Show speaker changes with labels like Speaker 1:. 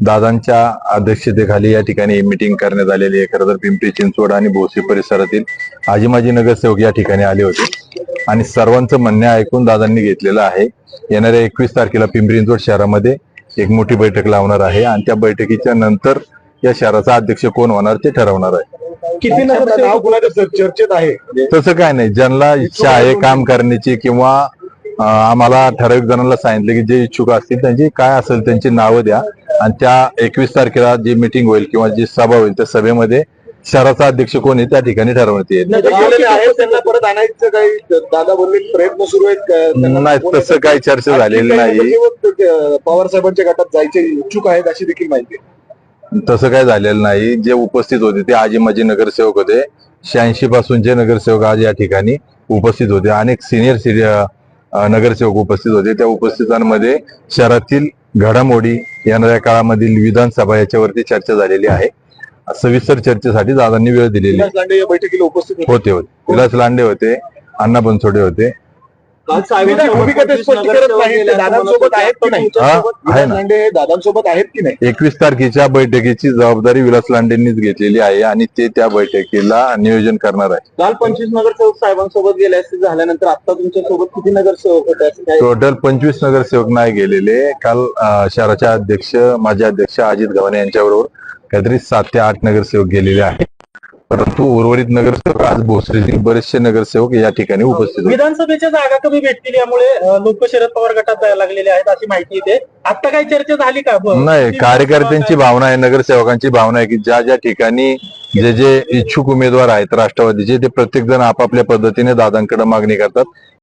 Speaker 1: दादांच्या अध्यक्षतेखाली या ठिकाणी मीटिंग करण्यात आलेली आहे. खरं तर पिंपरी चिंचवड आणि भोसरी परिसरातील आजी माजी नगरसेवक या ठिकाणी आले होते. आणि सर्वांचं म्हणणे ऐकून दादांनी घेतलेलं आहे. येणाऱ्या एकवीस तारखेला पिंपरी चिंचवड शहरामध्ये एक मोठी बैठक लावणार आहे आणि त्या बैठकीच्या नंतर या शहराचा अध्यक्ष कोण होणार ते ठरवणार आहे.
Speaker 2: किती चर्चेत आहे?
Speaker 1: तसं काय नाही. ज्यांना इच्छा आहे काम करण्याची किंवा आम्हाला ठराविक जणांना सांगितलं की जे इच्छुक असतील त्यांची काय असेल त्यांची नावं द्या. आणि त्या एकवीस तारखेला जी मिटिंग होईल किंवा जी सभा होईल त्या सभेमध्ये शहराचा अध्यक्ष कोण आहे त्या ठिकाणी ठरवण्यात येईल.
Speaker 2: जे प्रयत्न सुरू आहेत
Speaker 1: नाही तसं काही चर्चा झालेली नाही.
Speaker 2: अं, पवार साहेबांच्या गटात जायचे इच्छुक आहेत अशी देखील माहिती.
Speaker 1: तसं काय झालेलं नाही. जे उपस्थित होते ते आजी माजी नगरसेवक होते. शहाऐंशी पासूनचे नगरसेवक आज या ठिकाणी उपस्थित होते. अनेक सिनियर नगरसेवक उपस्थित होते. त्या उपस्थितांमध्ये शहरातील घडामोडी येणाऱ्या काळामधील विधानसभा याच्यावरती चर्चा झालेली आहे. सविस्तर चर्चेसाठी दादांनी वेळ दिलेली
Speaker 2: होते
Speaker 1: होते. विलास लांडे होते अण्णा बनसोडे होते.
Speaker 2: ते दादांसोबत आहेत की नाही?
Speaker 1: आहे
Speaker 2: विलास
Speaker 1: ना.
Speaker 2: लांडे हे दादांसोबत आहेत की नाही?
Speaker 1: एकवीस तारखेच्या बैठकीची जबाबदारी विलास लांडेंनीच घेतलेली आहे आणि ते त्या बैठकीला नियोजन करणार आहे.
Speaker 3: काल पंचवीस नगरसेवक साहेबांसोबत गेले असते झाल्यानंतर आता तुमच्यासोबत किती नगरसेवक होते असं काय
Speaker 1: टोटल पंचवीस नगरसेवक नाही गेलेले. काल अं, शहराचे अध्यक्ष माजी अध्यक्ष अजित गव्हाणे यांच्याबरोबर काहीतरी सात ते आठ नगरसेवक गेलेले आहेत. परंतु उर्वरित नगरसेवक आज भोसरीतील बरेचसे नगरसेवक या ठिकाणी उपस्थित होते.
Speaker 3: विधानसभेच्या जागा कमी भेटतील यामुळे लोक शरद पवार गटात जायला लागलेले आहेत अशी माहिती येते आता काही चर्चा झाली का? ब-
Speaker 1: नाही कार्यकर्त्यांची भावना आहे नगरसेवकांची भावना आहे की ज्या ज्या ठिकाणी जे जे इच्छुक उमेदवार आहेत राष्ट्रवादीचे ते प्रत्येक जण आपापल्या पद्धतीने दादांकडे मागणी करतात.